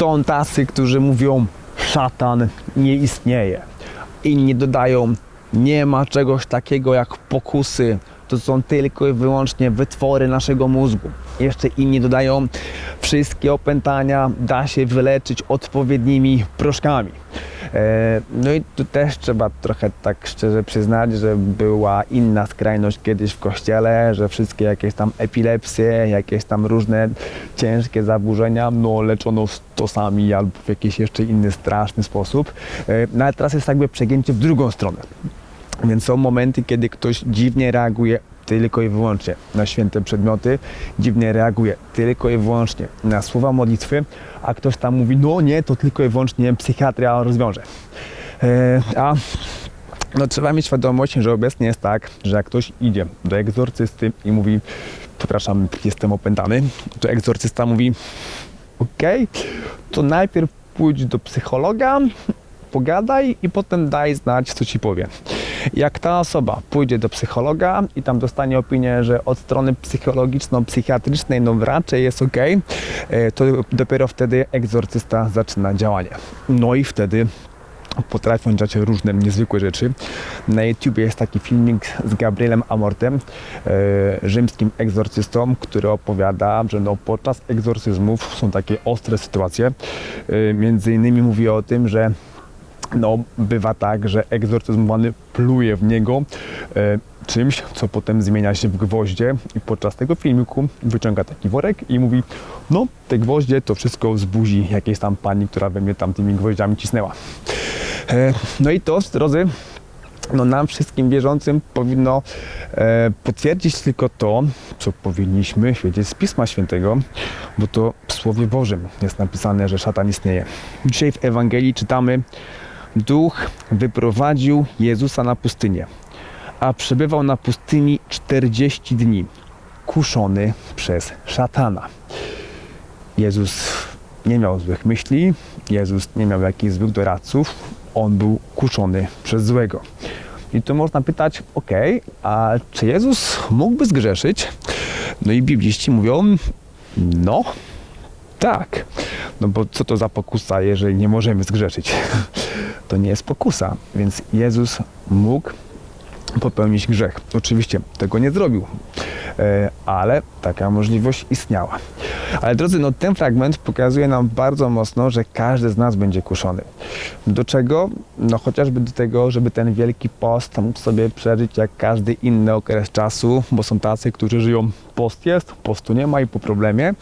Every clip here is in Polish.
Są tacy, którzy mówią, szatan nie istnieje. Inni dodają, nie ma czegoś takiego jak pokusy. To są tylko i wyłącznie wytwory naszego mózgu. Jeszcze inni dodają, wszystkie opętania da się wyleczyć odpowiednimi proszkami. E, No i tu też trzeba trochę tak szczerze przyznać, że była inna skrajność kiedyś w kościele, że wszystkie jakieś tam epilepsje, jakieś tam różne ciężkie zaburzenia, no leczono stosami albo w jakiś jeszcze inny straszny sposób. E, No ale teraz jest jakby przegięcie w drugą stronę. Więc są momenty, kiedy ktoś dziwnie reaguje tylko i wyłącznie na święte przedmioty, dziwnie reaguje tylko i wyłącznie na słowa modlitwy, a ktoś tam mówi, no nie, to tylko i wyłącznie psychiatria rozwiąże. E, a no, trzeba mieć świadomość, że obecnie jest tak, że jak ktoś idzie do egzorcysty i mówi, przepraszam, jestem opętany, to egzorcysta mówi, okej, to najpierw pójdź do psychologa, pogadaj i potem daj znać, co ci powie. Jak ta osoba pójdzie do psychologa i tam dostanie opinię, że od strony psychologiczno-psychiatrycznej no raczej jest ok, to dopiero wtedy egzorcysta zaczyna działanie. No i wtedy potrafią dziać różne niezwykłe rzeczy. Na YouTubie jest taki filmik z Gabrielem Amortem, e, rzymskim egzorcystą, który opowiada, że no podczas egzorcyzmów są takie ostre sytuacje. E, między innymi mówi o tym, że no, bywa tak, że egzorcyzmowany pluje w niego e, czymś, co potem zmienia się w gwoździe i podczas tego filmiku wyciąga taki worek i mówi, no te gwoździe to wszystko z buzi jakiejś tam pani, która we mnie tam tymi gwoździami cisnęła. E, no i to, drodzy, no nam wszystkim wierzącym powinno e, potwierdzić tylko to, co powinniśmy wiedzieć z Pisma Świętego, bo to w Słowie Bożym jest napisane, że szatan istnieje. Dzisiaj w Ewangelii czytamy, Duch wyprowadził Jezusa na pustynię, a przebywał na pustyni 40 dni, kuszony przez szatana. Jezus nie miał złych myśli, Jezus nie miał jakichś złych doradców, on był kuszony przez złego. I tu można pytać, ok, a czy Jezus mógłby zgrzeszyć? No i bibliści mówią, no, tak. No bo co to za pokusa, jeżeli nie możemy zgrzeszyć? To nie jest pokusa, więc Jezus mógł popełnić grzech. Oczywiście tego nie zrobił, e, ale taka możliwość istniała. Ale drodzy, no ten fragment pokazuje nam bardzo mocno, że każdy z nas będzie kuszony. Do czego? No chociażby do tego, żeby ten wielki post sobie przeżyć jak każdy inny okres czasu, bo są tacy, którzy żyją post jest, postu nie ma i po problemie.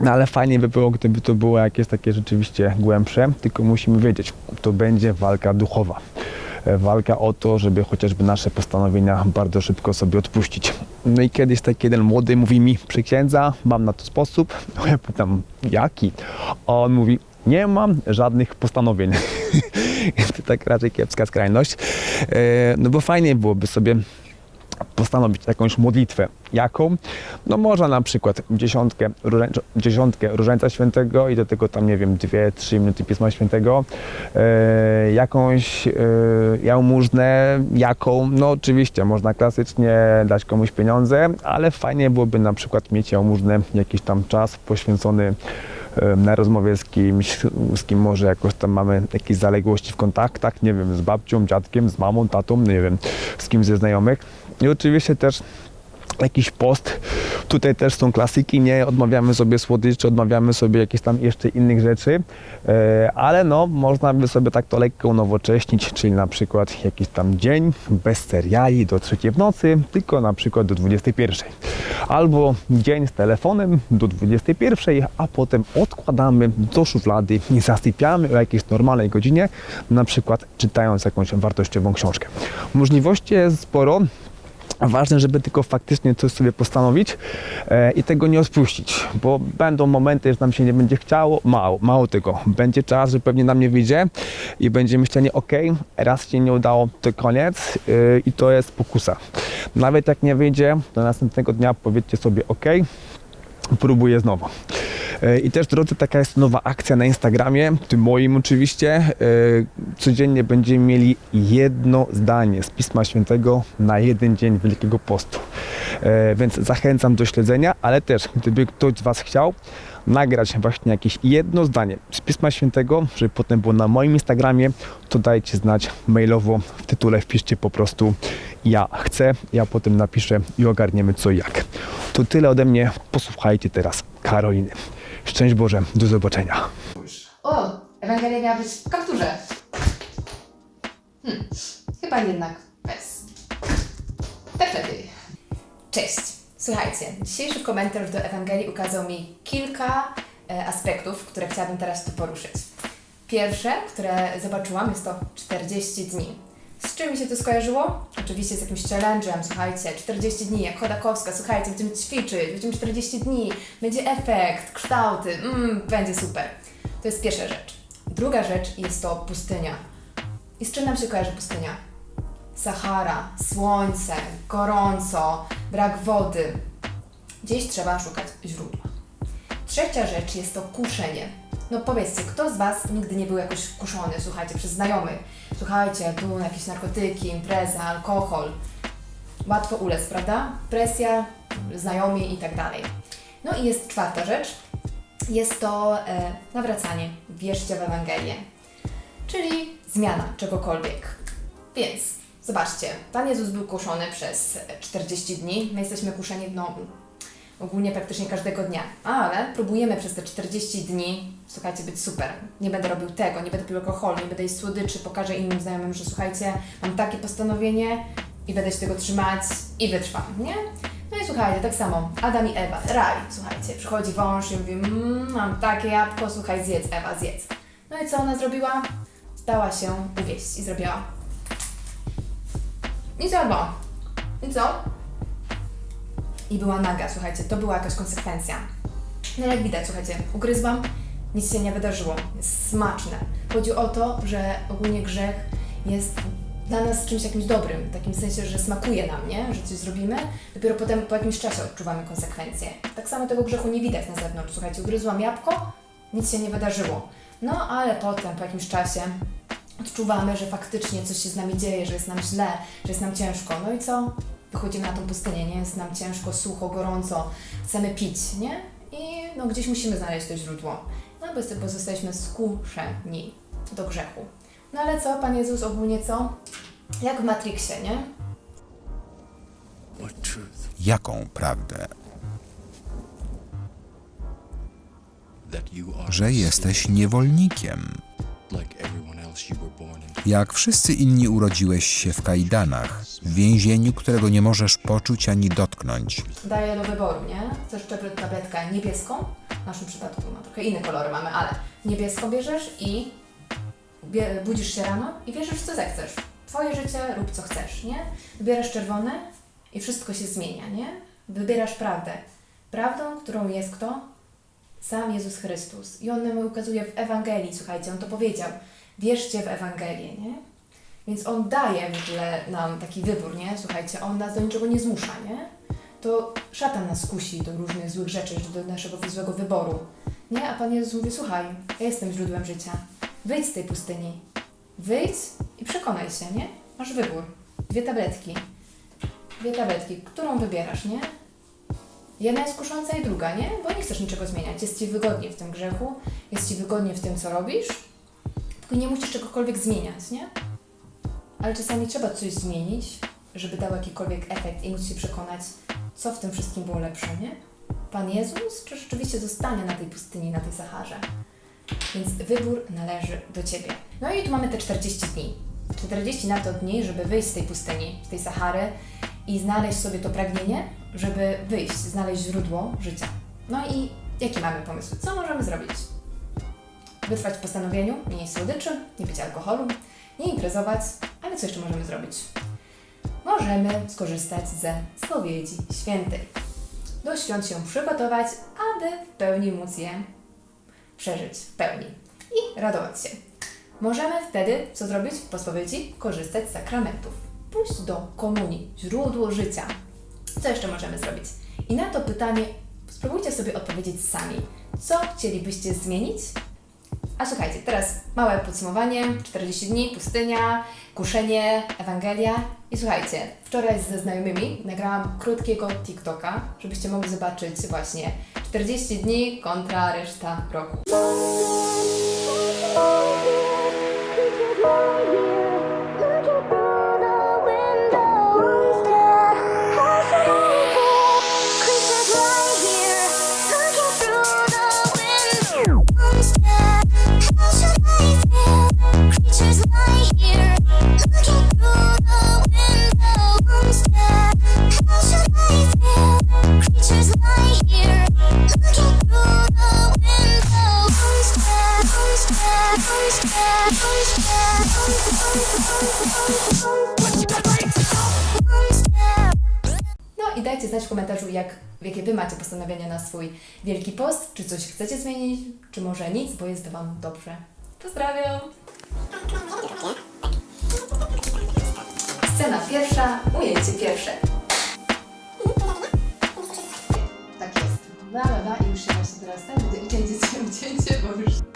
No ale fajnie by było, gdyby to było jakieś takie rzeczywiście głębsze, tylko musimy wiedzieć, to będzie walka duchowa. E, Walka o to, żeby chociażby nasze postanowienia bardzo szybko sobie odpuścić. No i kiedyś taki jeden młody mówi mi, przy księdza, mam na to sposób. No ja pytam, jaki? A on mówi, nie mam żadnych postanowień. to tak raczej kiepska skrajność. E, No bo fajnie byłoby sobie postanowić jakąś modlitwę. Jaką? No można na przykład dziesiątkę, dziesiątkę Różańca Świętego i do tego tam, nie wiem, dwie, trzy minuty Pisma Świętego. E, jakąś e, jałmużnę, jaką? No oczywiście, można klasycznie dać komuś pieniądze, ale fajnie byłoby na przykład mieć jałmużnę jakiś tam czas poświęcony na rozmowie z kimś, z kim może jakoś tam mamy jakieś zaległości w kontaktach, nie wiem, z babcią, dziadkiem, z mamą, tatą, nie wiem, z kimś ze znajomych. I oczywiście też jakiś post. Tutaj też są klasyki, nie odmawiamy sobie słodyczy, odmawiamy sobie jakieś tam jeszcze innych rzeczy, e, ale no można by sobie tak to lekko unowocześnić, czyli na przykład jakiś tam dzień bez seriali do trzeciej w nocy, tylko na przykład do 21. Albo dzień z telefonem do 21, a potem odkładamy do szuflady i zasypiamy o jakiejś normalnej godzinie, na przykład czytając jakąś wartościową książkę. Możliwości jest sporo, Ważne, żeby tylko faktycznie coś sobie postanowić e, i tego nie odpuścić, bo będą momenty, że nam się nie będzie chciało, mało, mało tego. Będzie czas, że pewnie nam nie wyjdzie i będzie myślenie, ok, raz się nie udało, to koniec e, i to jest pokusa. Nawet jak nie wyjdzie, to następnego dnia powiedzcie sobie, ok, próbuję znowu. E, I też, drodzy, taka jest nowa akcja na Instagramie, tym moim oczywiście. E, Codziennie będziemy mieli jedno zdanie z Pisma Świętego na jeden dzień Wielkiego Postu. E, Więc zachęcam do śledzenia, ale też, gdyby ktoś z Was chciał nagrać właśnie jakieś jedno zdanie z Pisma Świętego, żeby potem było na moim Instagramie, to dajcie znać mailowo, w tytule wpiszcie po prostu ja chcę, ja potem napiszę i ogarniemy co i jak. To tyle ode mnie, posłuchajcie teraz Karoliny. Szczęść Boże, do zobaczenia. O, Ewangelia miała być w kapturze. Hmm, chyba jednak bez. Tak lepiej. Cześć. Słuchajcie, dzisiejszy komentarz do Ewangelii ukazał mi kilka e, aspektów, które chciałabym teraz tu poruszyć. Pierwsze, które zobaczyłam, jest to 40 dni. Z czym mi się to skojarzyło? Oczywiście z jakimś challenge'em, słuchajcie, 40 dni, jak Chodakowska, słuchajcie, będziemy ćwiczyć, będziemy 40 dni, będzie efekt, kształty, mm, będzie super. To jest pierwsza rzecz. Druga rzecz jest to pustynia. I z czym nam się kojarzy pustynia? Sahara, słońce, gorąco, brak wody. Gdzieś trzeba szukać źródła. Trzecia rzecz jest to kuszenie. No powiedzcie, kto z Was nigdy nie był jakoś kuszony, słuchajcie, przez znajomych? Słuchajcie, tu jakieś narkotyki, impreza, alkohol. Łatwo ulec, prawda? Presja, znajomi i tak dalej. No i jest czwarta rzecz. Jest to e, nawracanie. Wierzcie w Ewangelię. Czyli zmiana czegokolwiek. Więc zobaczcie, Pan Jezus był kuszony przez 40 dni. My jesteśmy kuszeni no, ogólnie praktycznie każdego dnia, ale próbujemy przez te 40 dni, słuchajcie, być super. Nie będę robił tego, nie będę pił alkoholu, nie będę jeść słodyczy, pokażę innym znajomym, że słuchajcie, mam takie postanowienie i będę się tego trzymać i wytrwam, nie? No i słuchajcie, tak samo Adam i Ewa, raj, słuchajcie, przychodzi wąż i mówi, mmm, mam takie jabłko, słuchaj, zjedz, Ewa, zjedz. No i co ona zrobiła? Dała się uwieść i zrobiła. I zjadła. I co? I była naga, słuchajcie, to była jakaś konsekwencja. No jak widać, słuchajcie, ugryzłam, nic się nie wydarzyło, jest smaczne. Chodzi o to, że ogólnie grzech jest dla nas czymś jakimś dobrym, w takim sensie, że smakuje nam, nie? Że coś zrobimy, dopiero potem po jakimś czasie odczuwamy konsekwencje. Tak samo tego grzechu nie widać na zewnątrz. Słuchajcie, ugryzłam jabłko, nic się nie wydarzyło. No ale potem, po jakimś czasie, odczuwamy, że faktycznie coś się z nami dzieje, że jest nam źle, że jest nam ciężko. No i co? Wychodzimy na tą pustynię, nie? Jest nam ciężko, sucho, gorąco, chcemy pić, nie? I no gdzieś musimy znaleźć to źródło. No bo bo zostaliśmy skuszeni do grzechu. No ale co, Pan Jezus ogólnie co? Jak w Matrixie, nie? Jaką prawdę? Że jesteś niewolnikiem. Jak wszyscy inni urodziłeś się w kajdanach, w więzieniu, którego nie możesz poczuć ani dotknąć. Daję do wyboru, nie? Chcesz tablet- tabletkę niebieską? W naszym przypadku no, trochę inne kolory mamy, ale niebieską bierzesz i bie- budzisz się rano i bierzesz co zechcesz. Twoje życie, rób co chcesz, nie? Wybierasz czerwone i wszystko się zmienia, nie? Wybierasz prawdę. Prawdą, którą jest kto? Sam Jezus Chrystus. I On nam ukazuje w Ewangelii, słuchajcie, On to powiedział. Wierzcie w Ewangelię, nie? Więc On daje w ogóle nam taki wybór, nie? Słuchajcie, On nas do niczego nie zmusza, nie? To szatan nas kusi do różnych złych rzeczy, do naszego złego wyboru. Nie? A Pan Jezus mówi, słuchaj, ja jestem źródłem życia. Wyjdź z tej pustyni. Wyjdź i przekonaj się, nie? Masz wybór. Dwie tabletki. Dwie tabletki. Którą wybierasz, nie? Jedna jest kusząca i druga, nie? Bo nie chcesz niczego zmieniać. Jest Ci wygodnie w tym grzechu, jest Ci wygodnie w tym, co robisz, tylko nie musisz czegokolwiek zmieniać, nie? Ale czasami trzeba coś zmienić, żeby dał jakikolwiek efekt i móc się przekonać, co w tym wszystkim było lepsze, nie? Pan Jezus, czy rzeczywiście zostanie na tej pustyni, na tej Saharze? Więc wybór należy do Ciebie. No i tu mamy te 40 dni. 40 na to dni, żeby wyjść z tej pustyni, z tej Sahary i znaleźć sobie to pragnienie, żeby wyjść, znaleźć źródło życia. No i jakie mamy pomysły? Co możemy zrobić? Wytrwać w postanowieniu, nie jeść słodyczy, nie pić alkoholu, nie imprezować, ale co jeszcze możemy zrobić? Możemy skorzystać ze spowiedzi świętej. Do świąt się przygotować, aby w pełni móc je przeżyć w pełni i radować się. Możemy wtedy, co zrobić po spowiedzi? Korzystać z sakramentów. Pójść do komunii, źródło życia. Co jeszcze możemy zrobić? I na to pytanie spróbujcie sobie odpowiedzieć sami, co chcielibyście zmienić a słuchajcie, teraz małe podsumowanie. 40 dni, pustynia, kuszenie, Ewangelia. I słuchajcie, wczoraj ze znajomymi nagrałam krótkiego TikToka, żebyście mogli zobaczyć właśnie 40 dni kontra reszta roku. No i dajcie znać w komentarzu, jak, jakie Wy macie postanowienia na swój Wielki Post. Czy coś chcecie zmienić, czy może nic, bo jest Wam dobrze. Pozdrawiam! Scena pierwsza, ujęcie pierwsze. Tak jest. La, la, la. I już się właśnie teraz tak, będzie ucięcie, ucięcie, bo już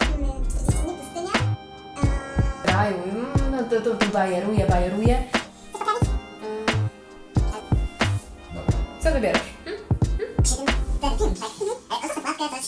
grają. Mm, No to, to, to bajeruje, bajeruje. Co wybierasz? Łapka, coś